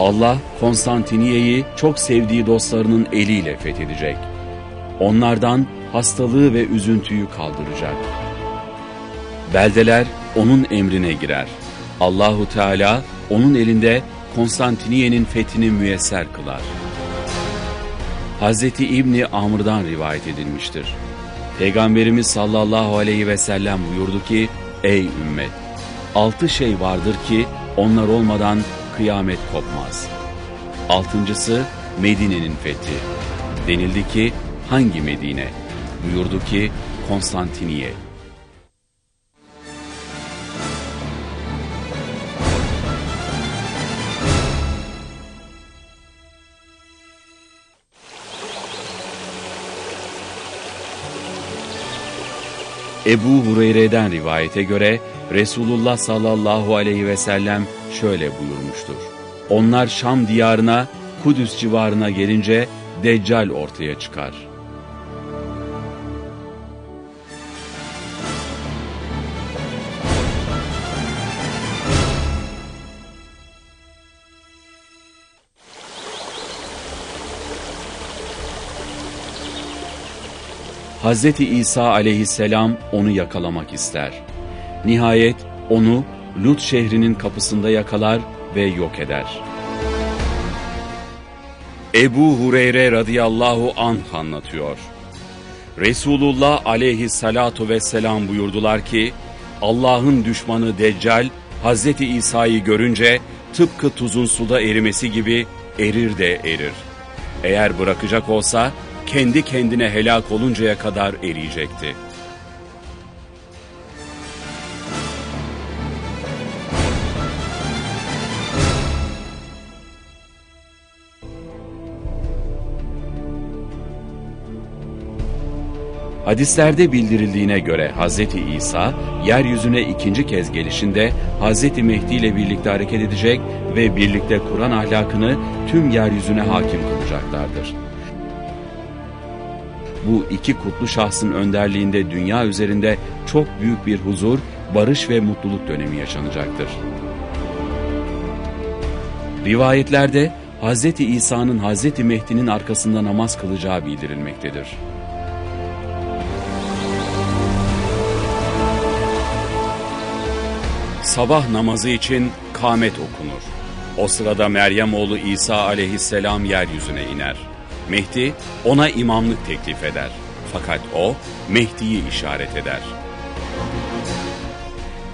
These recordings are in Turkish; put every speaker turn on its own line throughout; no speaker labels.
Allah Konstantiniye'yi çok sevdiği dostlarının eliyle fethedecek. Onlardan hastalığı ve üzüntüyü kaldıracak. Beldeler onun emrine girer. Allahu Teala onun elinde Konstantiniye'nin fethini müyesser kılar. Hazreti İbni Amr'dan rivayet edilmiştir. Peygamberimiz sallallahu aleyhi ve sellem buyurdu ki, Ey ümmet! Altı şey vardır ki onlar olmadan kıyamet kopmaz. Altıncısı Medine'nin fethi. Denildi ki hangi Medine? Buyurdu ki Konstantiniye. Ebu Hureyre'den rivayete göre Resulullah sallallahu aleyhi ve sellem şöyle buyurmuştur. Onlar Şam diyarına, Kudüs civarına gelince Deccal ortaya çıkar. Hz. İsa aleyhisselam onu yakalamak ister. Nihayet onu Lut şehrinin kapısında yakalar ve yok eder. Ebu Hureyre radıyallahu anh anlatıyor. Resulullah aleyhissalatu vesselam buyurdular ki, Allah'ın düşmanı Deccal, Hz. İsa'yı görünce tıpkı tuzun suda erimesi gibi erir de erir. Eğer bırakacak olsa kendi kendine helak oluncaya kadar eriyecekti. Hadislerde bildirildiğine göre Hz. İsa, yeryüzüne ikinci kez gelişinde Hz. Mehdi ile birlikte hareket edecek ve birlikte Kur'an ahlakını tüm yeryüzüne hakim kılacaklardır bu iki kutlu şahsın önderliğinde dünya üzerinde çok büyük bir huzur, barış ve mutluluk dönemi yaşanacaktır. Rivayetlerde Hz. İsa'nın Hz. Mehdi'nin arkasında namaz kılacağı bildirilmektedir. Sabah namazı için kâmet okunur. O sırada Meryem oğlu İsa aleyhisselam yeryüzüne iner. Mehdi ona imamlık teklif eder. Fakat o Mehdi'yi işaret eder.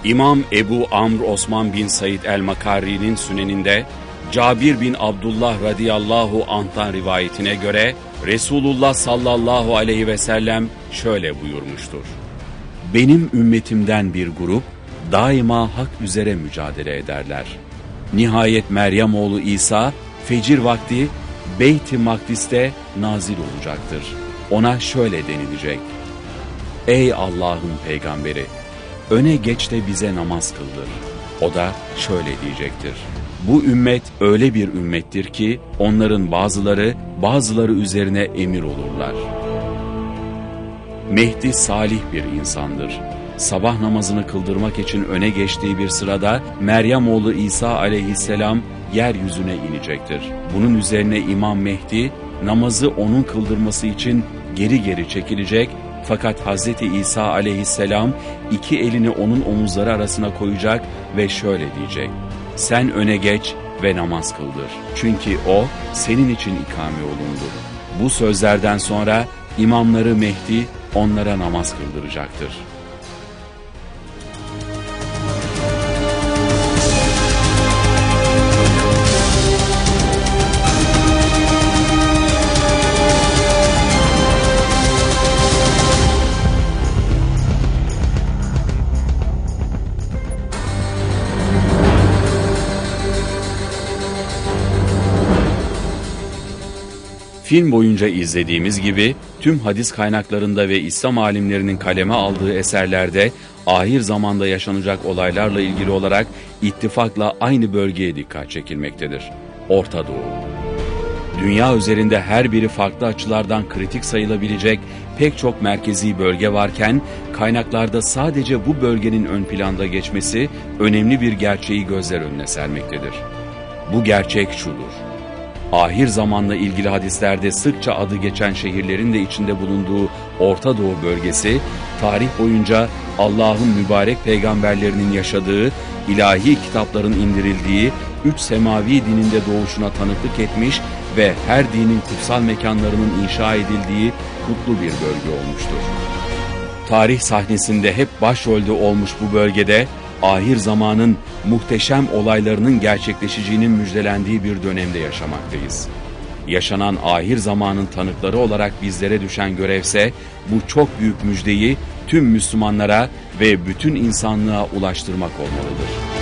İmam Ebu Amr Osman bin Said el-Makarri'nin süneninde Cabir bin Abdullah radıyallahu anh'tan rivayetine göre Resulullah sallallahu aleyhi ve sellem şöyle buyurmuştur. Benim ümmetimden bir grup daima hak üzere mücadele ederler. Nihayet Meryem oğlu İsa fecir vakti Beyt-i Makdis'te nazil olacaktır. Ona şöyle denilecek. Ey Allah'ın peygamberi! Öne geç de bize namaz kıldır. O da şöyle diyecektir. Bu ümmet öyle bir ümmettir ki onların bazıları bazıları üzerine emir olurlar. Mehdi salih bir insandır. Sabah namazını kıldırmak için öne geçtiği bir sırada Meryem oğlu İsa aleyhisselam yeryüzüne inecektir. Bunun üzerine İmam Mehdi namazı onun kıldırması için geri geri çekilecek fakat Hz. İsa aleyhisselam iki elini onun omuzları arasına koyacak ve şöyle diyecek. Sen öne geç ve namaz kıldır. Çünkü o senin için ikame olundu. Bu sözlerden sonra imamları Mehdi onlara namaz kıldıracaktır.'' Film boyunca izlediğimiz gibi tüm hadis kaynaklarında ve İslam alimlerinin kaleme aldığı eserlerde ahir zamanda yaşanacak olaylarla ilgili olarak ittifakla aynı bölgeye dikkat çekilmektedir. Orta Doğu. Dünya üzerinde her biri farklı açılardan kritik sayılabilecek pek çok merkezi bölge varken kaynaklarda sadece bu bölgenin ön planda geçmesi önemli bir gerçeği gözler önüne sermektedir. Bu gerçek şudur. Ahir zamanla ilgili hadislerde sıkça adı geçen şehirlerin de içinde bulunduğu Orta Doğu bölgesi, tarih boyunca Allah'ın mübarek peygamberlerinin yaşadığı, ilahi kitapların indirildiği, üç semavi dininde doğuşuna tanıklık etmiş ve her dinin kutsal mekanlarının inşa edildiği kutlu bir bölge olmuştur. Tarih sahnesinde hep başrolde olmuş bu bölgede ahir zamanın muhteşem olaylarının gerçekleşeceğinin müjdelendiği bir dönemde yaşamaktayız. Yaşanan ahir zamanın tanıkları olarak bizlere düşen görevse bu çok büyük müjdeyi tüm Müslümanlara ve bütün insanlığa ulaştırmak olmalıdır.